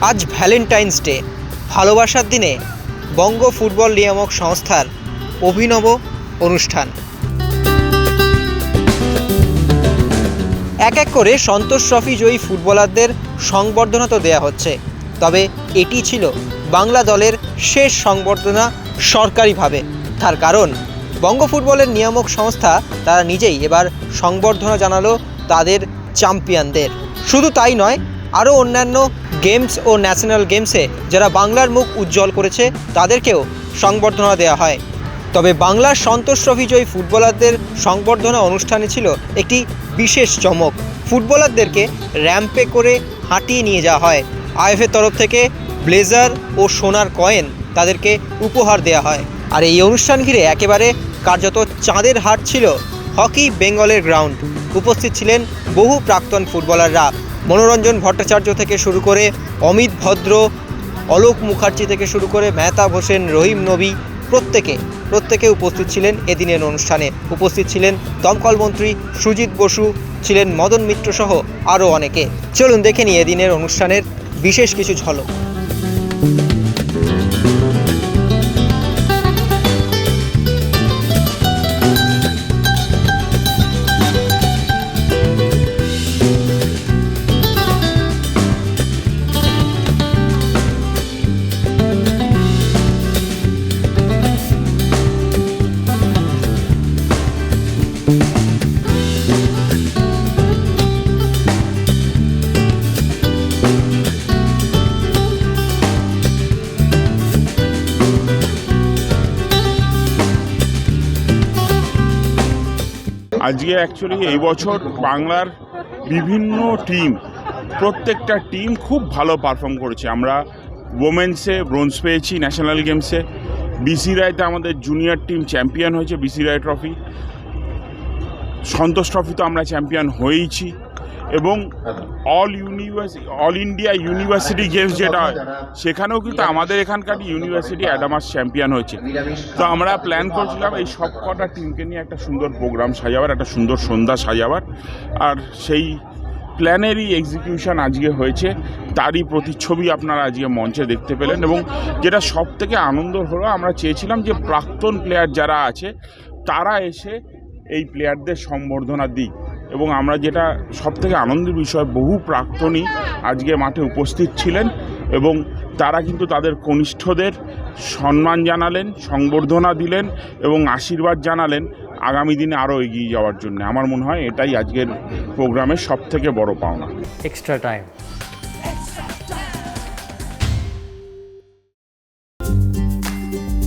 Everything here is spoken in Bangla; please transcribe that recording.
আজ ভ্যালেন্টাইন্স ডে। ভালোবাসার দিনে বঙ্গ ফুটবল নিয়ামক সংস্থার অভিনব অনুষ্ঠান। এক এক করে সন্তোষ ট্রফি জয়ী ফুটবলারদের সংবর্ধনা তো দেয়া হচ্ছে। তবে এটি ছিল বাংলা দলের শেষ সংবর্ধনা সরকারিভাবে। তার কারণ, বঙ্গ ফুটবলের নিয়ামক সংস্থা তারা নিজেই এবার সংবর্ধনা জানালো তাদের চ্যাম্পিয়নদের। শুধু তাই নয় আরও অন্যান্য গেমস ও ন্যাশনাল গেমসে যারা বাংলার মুখ উজ্জ্বল করেছে, তাদেরকেও সংবর্ধনা দেওয়া হয়। তবে বাংলার সন্তোষ ট্রফি জয়ী ফুটবলারদের সংবর্ধনা অনুষ্ঠানে ছিল একটি বিশেষ চমক। ফুটবলারদেরকে র্যাম্পে করে হাঁটিয়ে নিয়ে যাওয়া হয়। আইএফের তরফ থেকে ব্লেজার ও সোনার কয়েন তাদেরকে উপহার দেওয়া হয়। আর এই অনুষ্ঠান ঘিরে একেবারে কার্যত চাঁদের হাট ছিল হকি বেঙ্গলের গ্রাউন্ড। উপস্থিত ছিলেন বহু প্রাক্তন ফুটবলাররা। মনোরঞ্জন ভট্টাচার্য থেকে শুরু করে অমিত ভদ্র, অলোক মুখার্জি থেকে শুরু করে মেহতা হোসেন, রহিম নবী প্রত্যেকে প্রত্যেকে উপস্থিত ছিলেন এদিনের অনুষ্ঠানে। উপস্থিত ছিলেন দমকল মন্ত্রী সুজিত বসু, ছিলেন মদন মিত্র সহ আরও অনেকে। চলুন দেখে নিই এদিনের অনুষ্ঠানের বিশেষ কিছু ঝলক। আজকে অ্যাকচুয়ালি এই বছর বাংলার বিভিন্ন টিম প্রত্যেকটা টিম খুব ভালো পারফর্ম করেছে। আমরা ওমেন্সে ব্রোঞ্জ পেয়েছি ন্যাশনাল গেমসে বিসি রায়তে আমাদের জুনিয়র টিম চ্যাম্পিয়ন হয়েছে BC Roy trophy Santosh trophy তো আমরা চ্যাম্পিয়ন হয়েইছি এবং all university all India university games যেটা হয়, সেখানেও কিন্তু আমাদের এখানকার ইউনিভার্সিটি অ্যাডামাস চ্যাম্পিয়ন হয়েছে। তো আমরা প্ল্যান করছিলাম এই সব কটা টিমকে নিয়ে একটা সুন্দর প্রোগ্রাম সাজাবার, একটা সুন্দর সন্ধ্যা সাজাবার। আর সেই প্ল্যানেরই এক্সিকিউশন আজকে হয়েছে। তারই প্রতিচ্ছবি আপনারা আজকে মঞ্চে দেখতে পেলেন এবং যেটা সব থেকে আনন্দ হলো, আমরা চেয়েছিলাম যে প্রাক্তন প্লেয়ার যারা আছে, তারা এসে এই প্লেয়ারদের সম্বর্ধনা দিক এবং আমরা যেটা সব থেকে আনন্দের বিষয়, বহু প্রাক্তনই আজকে মাঠে উপস্থিত ছিলেন এবং তারা কিন্তু তাদের কনিষ্ঠদের সম্মান জানালেন, সংবর্ধনা দিলেন এবং আশীর্বাদ জানালেন আগামী দিনে আরও এগিয়ে যাওয়ার জন্য। আমার মনে হয় এটাই আজকের প্রোগ্রামের সব থেকে বড় পাওনা। Extra time.